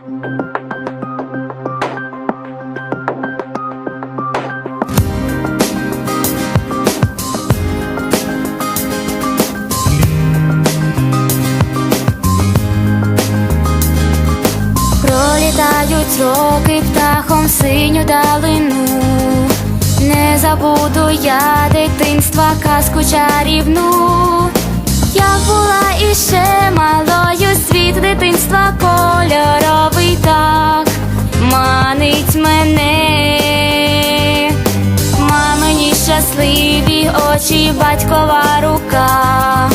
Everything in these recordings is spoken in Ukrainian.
Пролітають роки птахом синю далину. Не забуду я дитинства казку чарівну. Я була іще малою, світ дитинства щасливі очі, батькова рука.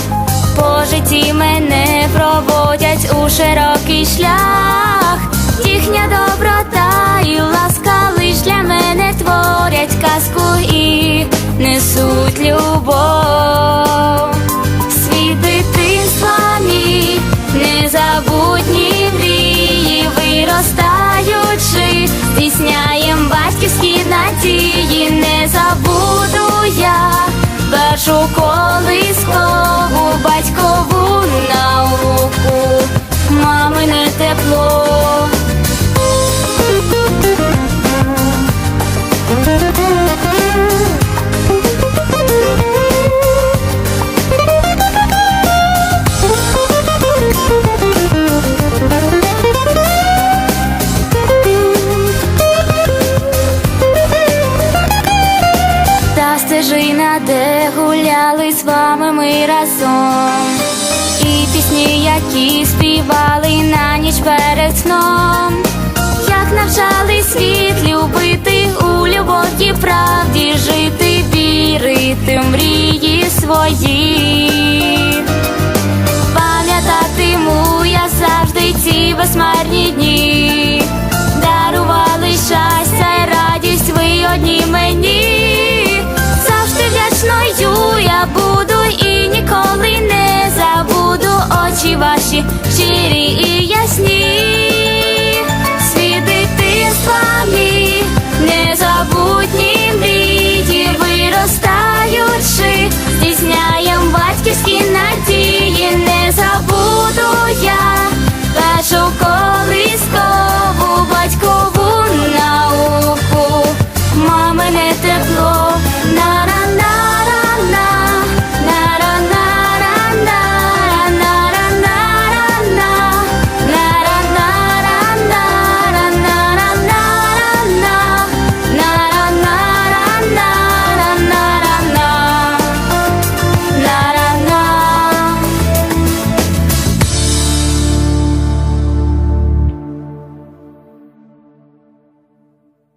По житті мене проводять у широкий шлях. Їхня доброта і ласка лиш для мене творять казку і несуть любов. Світ дитинства мій, незабутні мрії, виростаючи, здійсняєм батьківські надії, не забуду я першу колискову стежина, де гуляли з вами ми разом, і пісні, які співали на ніч перед сном, як навчали світ любити у любові правді жити, вірити в мрії свої. очі ваші щирі і ясні.